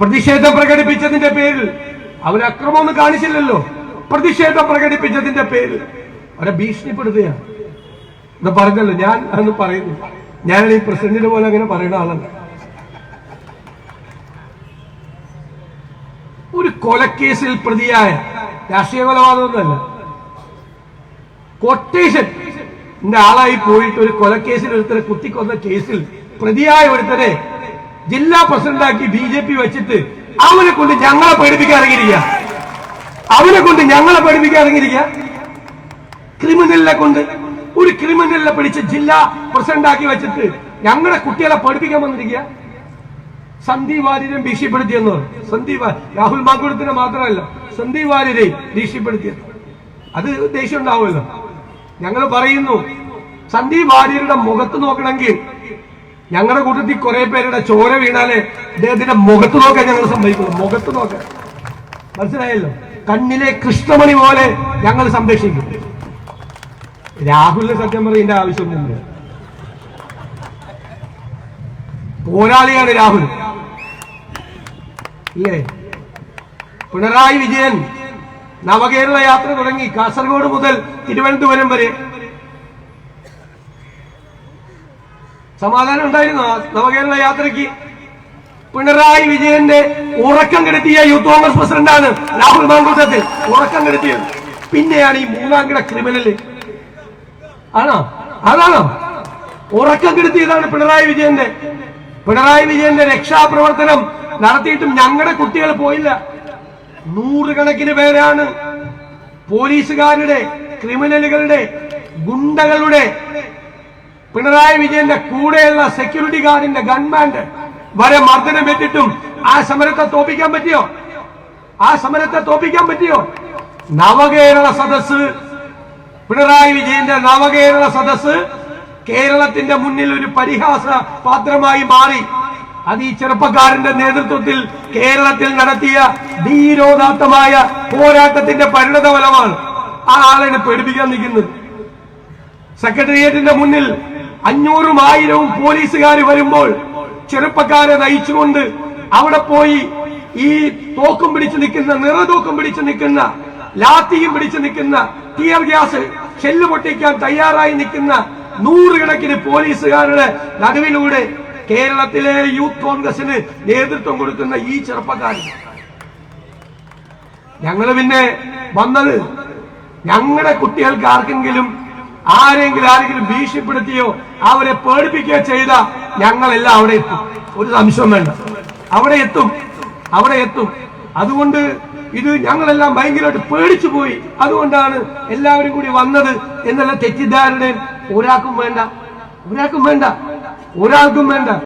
പ്രതിഷേധം പ്രകടിപ്പിച്ചതിന്റെ പേരിൽ. അവർ അക്രമമൊന്നും കാണിച്ചില്ലല്ലോ. പ്രതിഷേധം പ്രകടിപ്പിച്ചതിന്റെ പേരിൽ. അവരെ ഭീഷണിപ്പെടുത്തുകയാണ് ഇത് പറഞ്ഞല്ലോ ഞാൻ അന്ന് പറയുന്നു ഞാൻ ഈ പ്രസിഡന്റിനെ പോലെ അങ്ങനെ പറയുന്ന ആളല്ല. ഒരു കൊലക്കേസിൽ പ്രതിയായ രാഷ്ട്രീയ കൊലപാതകമൊന്നുമല്ല. കൊട്ടേഷൻ ആളായി പോയിട്ട് ഒരു കൊലക്കേസിൽ ഒരുത്തരെ കുത്തിക്കൊന്ന കേസിൽ പ്രതിയായ ഒരുത്തരെ ജില്ലാ പ്രസിഡന്റാക്കി ബി ജെ പി വെച്ചിട്ട് അവനെ കൊണ്ട് ഞങ്ങളെ പേടിപ്പിക്കാൻ ഇറങ്ങിയിരിക്കുക. അവനെ കൊണ്ട് ഞങ്ങളെ പേടിപ്പിക്കാൻ ഇറങ്ങിയിരിക്കുക. ക്രിമിനലിനെ കൊണ്ട് ഒരു ക്രിമിനലിനെ പിടിച്ച് ജില്ലാ പ്രസിഡന്റാക്കി വെച്ചിട്ട് ഞങ്ങളെ കുട്ടികളെ പഠിപ്പിക്കാൻ വന്നിരിക്കുക. സന്ദീപ് വാര്യരെ ഭീഷണിപ്പെടുത്തിയെന്ന് സന്ദീപ് രാഹുൽ മാങ്കുളത്തിനെ മാത്രമല്ല സന്ദീപ് വാര്യരെ ഭീഷണിപ്പെടുത്തിയത് അത് ദേഷ്യം ഉണ്ടാവുമല്ലോ. ഞങ്ങൾ പറയുന്നു സന്ദീപ് വാര്യരുടെ മുഖത്ത് നോക്കണമെങ്കിൽ ഞങ്ങളുടെ കൂട്ടത്തിൽ കുറെ പേരുടെ ചോര വീണാലേ അദ്ദേഹത്തിന്റെ മുഖത്ത് നോക്കാൻ ഞങ്ങൾ സംഭവിക്കുന്നു മുഖത്ത് നോക്കാൻ. മനസ്സിലായല്ലോ? കണ്ണിലെ കൃഷ്ണമണി പോലെ ഞങ്ങൾ സംരക്ഷിക്കും. രാഹുലിന് സത്യം പറയുന്ന ആവശ്യമൊന്നുമില്ല. പോരാളിയാണ് രാഹുൽ. ഇല്ലേ? പിണറായി വിജയൻ നവകേരള യാത്ര തുടങ്ങി കാസർഗോഡ് മുതൽ തിരുവനന്തപുരം വരെ സമാധാനം ഉണ്ടായിരുന്നു. നവകേരള യാത്രയ്ക്ക് പിണറായി വിജയന്റെ ഉറക്കം കെടുത്തിയ യൂത്ത് കോൺഗ്രസ് പ്രസിഡന്റാണ് രാഹുൽ മാങ്കൂട്ടത്തിൽ ഉറക്കം കെടുത്തിയത്. പിന്നെയാണ് ഈ മൂന്നാം കിട ക്രിമിനൽ ആണോ? അതാണോ? ഉറക്കം കെടുത്തിയതാണ് പിണറായി വിജയന്റെ. പിണറായി വിജയന്റെ രക്ഷാപ്രവർത്തനം നടത്തിയിട്ടും ഞങ്ങളുടെ കുട്ടികൾ പോയില്ല. നൂറുകണക്കിന് പേരാണ് പോലീസുകാരുടെ ക്രിമിനലുകളുടെ ഗുണ്ടകളുടെ പിണറായി വിജയന്റെ കൂടെയുള്ള സെക്യൂരിറ്റി ഗാർഡിന്റെ ഗൺമാൻഡ് വരെ മർദ്ദനമേറ്റിട്ടും ആ സമരത്തെ തോപ്പിക്കാൻ പറ്റിയോ? ആ സമരത്തെ തോപ്പിക്കാൻ പറ്റിയോ? നവകേരള സദസ് പിണറായി വിജയന്റെ നവകേരള സദസ് കേരളത്തിന്റെ മുന്നിൽ ഒരു പരിഹാസ പാത്രമായി മാറി. അത് ഈ ചെറുപ്പക്കാരന്റെ നേതൃത്വത്തിൽ കേരളത്തിൽ നടത്തിയ ധീരോദാത്തമായ പോരാട്ടത്തിന്റെ പരിണത ഫലമാണ് ആ ആളെ പേടിപ്പിക്കാൻ നിൽക്കുന്നത്. സെക്രട്ടേറിയറ്റിന്റെ മുന്നിൽ അഞ്ഞൂറും ആയിരവും പോലീസുകാർ വരുമ്പോൾ ചെറുപ്പക്കാരെ നയിച്ചുകൊണ്ട് അവിടെ പോയി ഈ തോക്കും പിടിച്ചു നിൽക്കുന്ന നിറതൂക്കും പിടിച്ചു നിൽക്കുന്ന ലാത്തിയും പിടിച്ചു നിൽക്കുന്ന ടിയർ ഗ്യാസ് ഷെല്ല് പൊട്ടിക്കാൻ തയ്യാറായി നിൽക്കുന്ന നൂറുകണക്കിന് പോലീസുകാരുടെ നടുവിലൂടെ കേരളത്തിലെ യൂത്ത് കോൺഗ്രസിന് നേതൃത്വം കൊടുക്കുന്ന ഈ ചെറുപ്പക്കാരൻ ഞങ്ങൾ പിന്നെ വന്നത് ഞങ്ങളുടെ കുട്ടികൾക്ക് ആർക്കെങ്കിലും ആരെങ്കിലും ആരെങ്കിലും ഭീഷണിപ്പെടുത്തിയോ അവരെ പേടിപ്പിക്കുകയോ ചെയ്ത ഞങ്ങളെല്ലാം അവിടെ എത്തും. ഒരു സംശയം വേണ്ട. അവിടെ എത്തും. അവിടെ എത്തും. അതുകൊണ്ട് ഇത് ഞങ്ങളെല്ലാം ഭയങ്കരമായിട്ട് പേടിച്ചു പോയി. അതുകൊണ്ടാണ് എല്ലാവരും കൂടി വന്നത് എന്നുള്ള തെറ്റിദ്ധാരണയും ഒരാൾക്കും വേണ്ട. ഒരാൾക്കും വേണ്ട. ഒരാൾക്കും വേണ്ട.